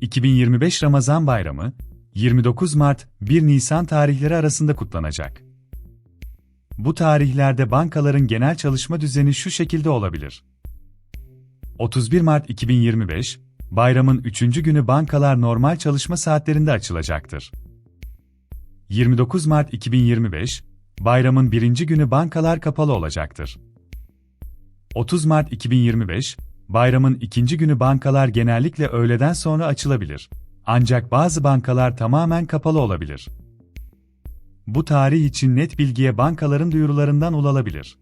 2025 Ramazan Bayramı, 29 Mart 1 Nisan tarihleri arasında kutlanacak. Bu tarihlerde bankaların genel çalışma düzeni şu şekilde olabilir. 31 Mart 2025, bayramın 3. günü bankalar normal çalışma saatlerinde açılacaktır. 29 Mart 2025, bayramın 1. günü bankalar kapalı olacaktır. 30 Mart 2025, bayramın ikinci günü bankalar genellikle öğleden sonra açılabilir. Ancak bazı bankalar tamamen kapalı olabilir. Bu tarih için net bilgiye bankaların duyurularından ulaşılabilir.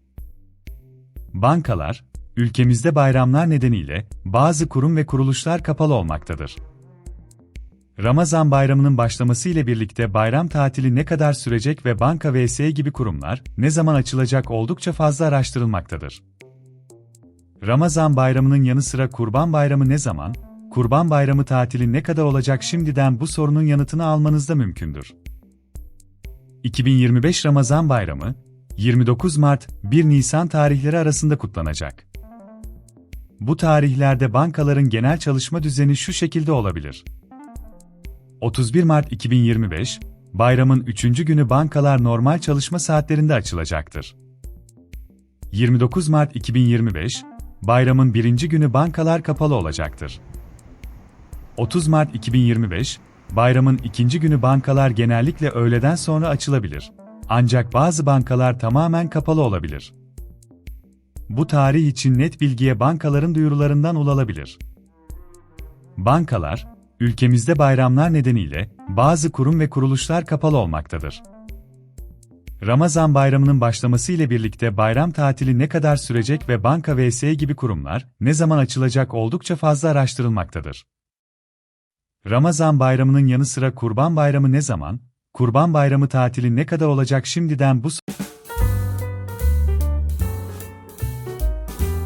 Bankalar, ülkemizde bayramlar nedeniyle bazı kurum ve kuruluşlar kapalı olmaktadır. Ramazan bayramının başlaması ile birlikte bayram tatili ne kadar sürecek ve banka vs gibi kurumlar ne zaman açılacak oldukça fazla araştırılmaktadır. Ramazan bayramının yanı sıra Kurban Bayramı ne zaman, Kurban Bayramı tatili ne kadar olacak şimdiden bu sorunun yanıtını almanız da mümkündür. 2025 Ramazan Bayramı, 29 Mart 1 Nisan tarihleri arasında kutlanacak. Bu tarihlerde bankaların genel çalışma düzeni şu şekilde olabilir. 31 Mart 2025, bayramın 3. günü bankalar normal çalışma saatlerinde açılacaktır. 29 Mart 2025, bayramın 1. günü bankalar kapalı olacaktır. 30 Mart 2025, bayramın 2. günü bankalar genellikle öğleden sonra açılabilir. Ancak bazı bankalar tamamen kapalı olabilir. Bu tarih için net bilgiye bankaların duyurularından ulaşılabilir. Bankalar, ülkemizde bayramlar nedeniyle bazı kurum ve kuruluşlar kapalı olmaktadır. Ramazan bayramının başlaması ile birlikte bayram tatili ne kadar sürecek ve banka vs gibi kurumlar ne zaman açılacak oldukça fazla araştırılmaktadır. Ramazan bayramının yanı sıra Kurban Bayramı ne zaman, Kurban Bayramı tatili ne kadar olacak şimdiden bu